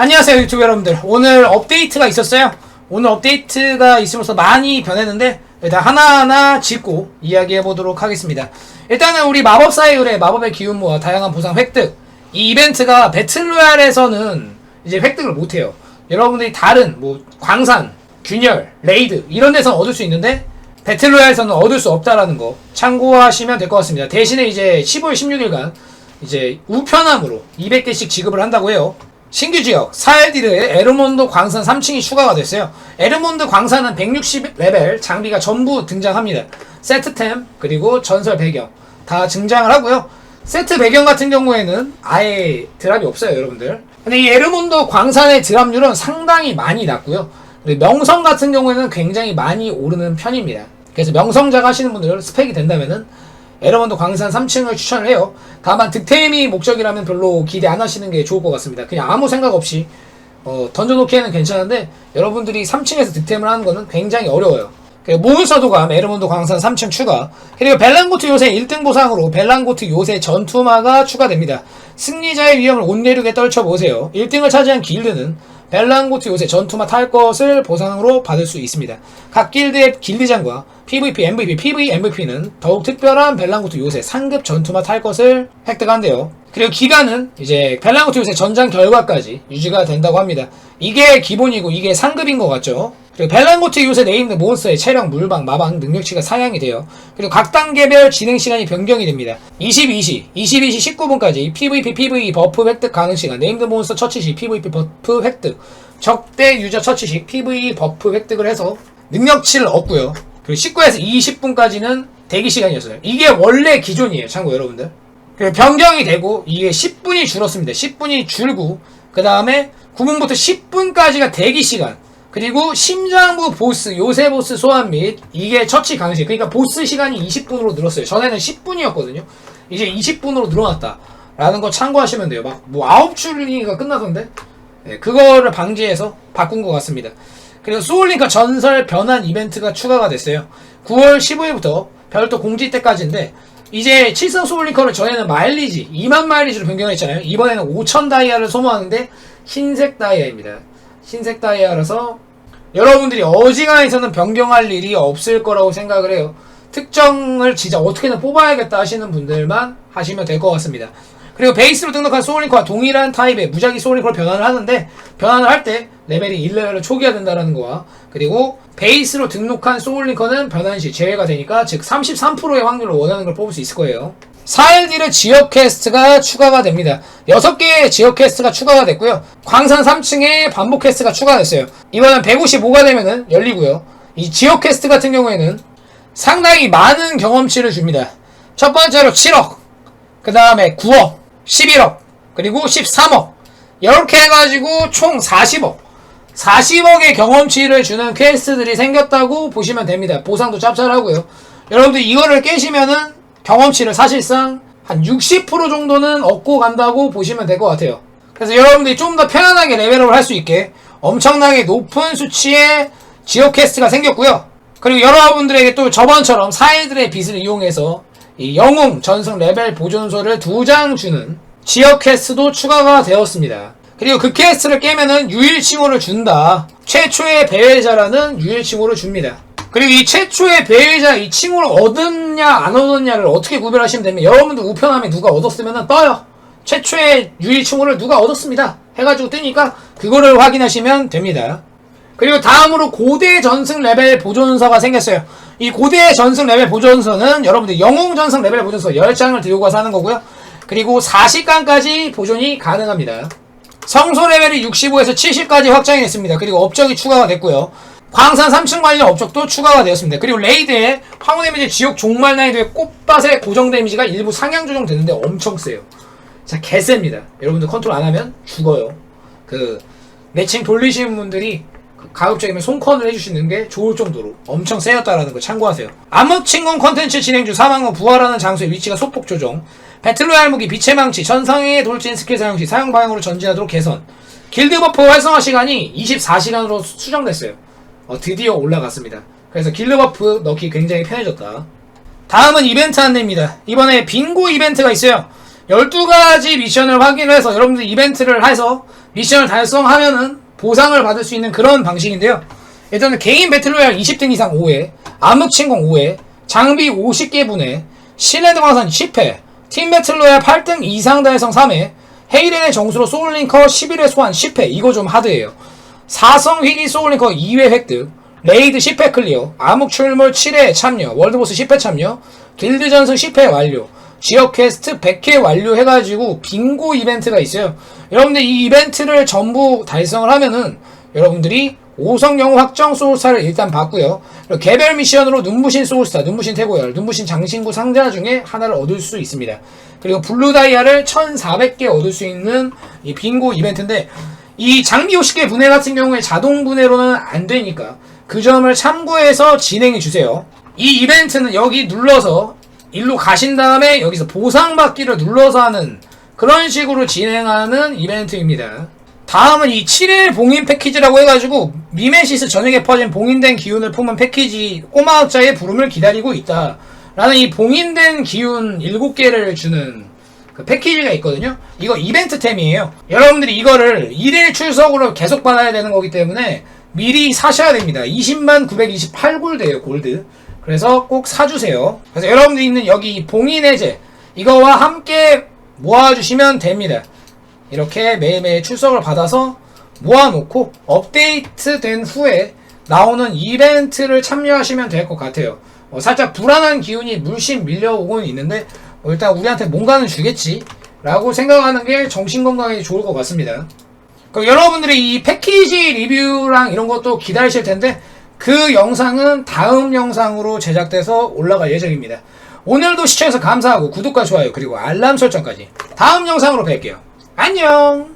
안녕하세요 유튜브 여러분들. 오늘 업데이트가 있었어요. 오늘 업데이트가 있으면서 많이 변했는데 일단 하나하나 짚고 이야기해 보도록 하겠습니다. 일단은 우리 마법사의 의뢰 마법의 기운 모아 다양한 보상 획득. 이 이벤트가 배틀로얄에서는 이제 획득을 못해요. 여러분들이 다른 뭐 광산 균열 레이드 이런 데서는 얻을 수 있는데 배틀로얄에서는 얻을 수 없다라는 거 참고하시면 될 것 같습니다. 대신에 이제 15일 16일간 이제 우편함으로 200개씩 지급을 한다고 해요 신규 지역 사엘디르에 에르몬드 광산 3층이 추가가 됐어요. 에르몬드 광산은 160레벨 장비가 전부 등장합니다. 세트템 그리고 전설 배경 다 등장을 하고요. 세트 배경 같은 경우에는 아예 드랍이 없어요, 여러분들. 근데 이 에르몬드 광산의 드랍률은 상당히 많이 낮고요. 그리고 명성 같은 경우에는 굉장히 많이 오르는 편입니다. 그래서 명성자가 하시는 분들은 스펙이 된다면은 에러먼드 광산 3층을 추천을 해요. 다만 득템이 목적이라면 별로 기대 안 하시는 게 좋을 것 같습니다. 그냥 아무 생각 없이 어, 던져놓기에는 괜찮은데 여러분들이 3층에서 득템을 하는 거는 굉장히 어려워요. 그리고 몬스터도감 에르몬드 광산 3층 추가 그리고 벨랑고트 요새 1등 보상으로 벨랑고트 요새 전투마가 추가됩니다. 승리자의 위험을 온 내륙에 떨쳐보세요. 1등을 차지한 길드는 벨랑고트 요새 전투마 탈 것을 보상으로 받을 수 있습니다. 각 길드의 길드장과 PVP, MVP, PV, MVP는 더욱 특별한 벨랑고트 요새 상급 전투마 탈 것을 획득한대요. 그리고 기간은 이제 벨랑고트 요새 전장 결과까지 유지가 된다고 합니다. 이게 기본이고 이게 상급인 것 같죠? 벨랑고트 요새 네임드 몬스터의 체력, 물방, 마방, 능력치가 상향이 돼요. 그리고 각 단계별 진행 시간이 변경이 됩니다. 22시, 22시 19분까지 PVP, PVE 버프 획득 가능 시간, 네임드 몬스터 처치 시 PVP 버프 획득, 적대 유저 처치 시 PVE 버프 획득을 해서 능력치를 얻고요. 그리고 19에서 20분까지는 대기 시간이었어요. 이게 원래 기존이에요. 참고 여러분들. 그 변경이 되고 이게 10분이 줄었습니다. 10분이 줄고 그 다음에 9분부터 10분까지가 대기 시간 그리고 심장부 보스 요새 보스 소환 및 이게 처치 강시 그러니까 보스 시간이 20분으로 늘었어요. 전에는 10분이었거든요. 이제 20분으로 늘어났다. 라는 거 참고하시면 돼요. 막 뭐 9줄리가 끝나던데 네, 그거를 방지해서 바꾼 것 같습니다. 그리고 소울링크 전설 변환 이벤트가 추가가 됐어요. 9월 15일부터 별도 공지 때까지인데 이제 7성 소울링커를 전에는 마일리지 2만 마일리지로 변경했잖아요. 이번에는 5천 다이아를 소모하는데 흰색 다이아입니다. 흰색 다이아라서 여러분들이 어지간해서는 변경할 일이 없을 거라고 생각을 해요. 특정을 진짜 어떻게든 뽑아야겠다 하시는 분들만 하시면 될 것 같습니다. 그리고 베이스로 등록한 소울링커와 동일한 타입의 무작위 소울링커로 변환을 하는데 변환을 할 때 레벨이 1레벨로 초기화 된다는 거와 그리고 베이스로 등록한 소울링커는 변환 시 제외가 되니까 즉 33%의 확률로 원하는 걸 뽑을 수 있을 거예요. 4일뒤를 지역 퀘스트가 추가가 됩니다. 6개의 지역 퀘스트가 추가가 됐고요. 광산 3층에 반복 퀘스트가 추가됐어요. 이번엔 155가 되면은 열리고요. 이 지역 퀘스트 같은 경우에는 상당히 많은 경험치를 줍니다. 첫 번째로 7억, 그 다음에 9억, 11억, 그리고 13억. 이렇게 해가지고 총 40억. 40억의 경험치를 주는 퀘스트들이 생겼다고 보시면 됩니다. 보상도 짭짤하고요. 여러분들 이거를 깨시면은 경험치를 사실상 한 60% 정도는 얻고 간다고 보시면 될 것 같아요. 그래서 여러분들이 좀 더 편안하게 레벨업을 할 수 있게 엄청나게 높은 수치의 지역 퀘스트가 생겼고요. 그리고 여러분들에게 또 저번처럼 사일들의 빛을 이용해서 이 영웅 전승 레벨 보존소를 두 장 주는 지역 퀘스트도 추가가 되었습니다. 그리고 그 퀘스트를 깨면은 유일칭호를 준다. 최초의 배회자라는 유일칭호를 줍니다. 그리고 이 최초의 배회자 이 칭호를 얻었냐 안 얻었냐를 어떻게 구별하시면 되면 여러분들 우편함에 누가 얻었으면 떠요. 최초의 유일 칭호를 누가 얻었습니다. 해가지고 뜨니까 그거를 확인하시면 됩니다. 그리고 다음으로 고대 전승 레벨 보존서가 생겼어요. 이 고대 전승 레벨 보존서는 여러분들 영웅 전승 레벨 보존서 10장을 들고 가서 하는 거고요. 그리고 40강까지 보존이 가능합니다. 성소 레벨이 65에서 70까지 확장이 됐습니다. 그리고 업적이 추가가 됐고요. 광산 3층 관련 업적도 추가가 되었습니다. 그리고 레이드에 황후 데미지 지역 종말 난이도의 꽃밭의 고정 데미지가 일부 상향 조정되는데 엄청 세요. 자, 개셉니다. 여러분들 컨트롤 안 하면 죽어요. 그, 매칭 돌리시는 분들이 그 가급적이면 손컨을 해주시는 게 좋을 정도로 엄청 세였다라는 거 참고하세요. 암흑친공 컨텐츠 진행 중 사망 후 부활하는 장소의 위치가 소폭 조정. 배틀로얄 무기 빛의 망치 전상의 돌진 스킬 사용 시 사용 방향으로 전진하도록 개선. 길드 버프 활성화 시간이 24시간으로 수정됐어요. 어, 드디어 올라갔습니다. 그래서 길드 버프 넣기 굉장히 편해졌다. 다음은 이벤트 안내입니다. 이번에 빙고 이벤트가 있어요. 12가지 미션을 확인해서 여러분들 이벤트를 해서 미션을 달성하면은 보상을 받을 수 있는 그런 방식인데요. 일단은 개인 배틀로얄 20등 이상 5회, 암흑친공 5회, 장비 50개 분해, 실내등 광산 10회, 팀 배틀로얄 8등 이상 달성 3회, 헤이렌의 정수로 소울링커 11회 소환 10회, 이거 좀 하드예요. 사성 휘기 소울링커 2회 획득, 레이드 10회 클리어, 암흑 출몰 7회 참여, 월드보스 10회 참여, 길드 전승 10회 완료, 지역 퀘스트 100회 완료해가지고 빙고 이벤트가 있어요. 여러분들 이 이벤트를 전부 달성을 하면은 여러분들이 5성 영웅 확정 소울스타를 일단 받고요. 개별 미션으로 눈부신 소울스타, 눈부신 태고열, 눈부신 장신구 상자 중에 하나를 얻을 수 있습니다. 그리고 블루 다이아를 1400개 얻을 수 있는 이 빙고 이벤트인데 이 장비 50개 분해 같은 경우에 자동 분해로는 안 되니까 그 점을 참고해서 진행해 주세요. 이 이벤트는 여기 눌러서 일로 가신 다음에 여기서 보상받기를 눌러서 하는 그런 식으로 진행하는 이벤트입니다. 다음은 이 7일 봉인 패키지라고 해가지고 미메시스 전역에 퍼진 봉인된 기운을 품은 패키지 꼬마 학자의 부름을 기다리고 있다. 라는 이 봉인된 기운 7개를 주는 그 패키지가 있거든요. 이거 이벤트템이에요. 여러분들이 이거를 1일 출석으로 계속 받아야 되는 거기 때문에 미리 사셔야 됩니다. 20만 928골드예요, 골드. 그래서 꼭 사주세요. 그래서 여러분들이 있는 여기 봉인 해제 이거와 함께 모아주시면 됩니다. 이렇게 매일매일 출석을 받아서 모아놓고 업데이트 된 후에 나오는 이벤트를 참여하시면 될 것 같아요. 어, 살짝 불안한 기운이 물씬 밀려오고는 있는데 어, 일단 우리한테 뭔가는 주겠지 라고 생각하는 게 정신건강에 좋을 것 같습니다. 그럼 여러분들이 이 패키지 리뷰랑 이런 것도 기다리실 텐데 그 영상은 다음 영상으로 제작돼서 올라갈 예정입니다. 오늘도 시청해서 감사하고 구독과 좋아요 그리고 알람 설정까지 다음 영상으로 뵐게요. 안녕!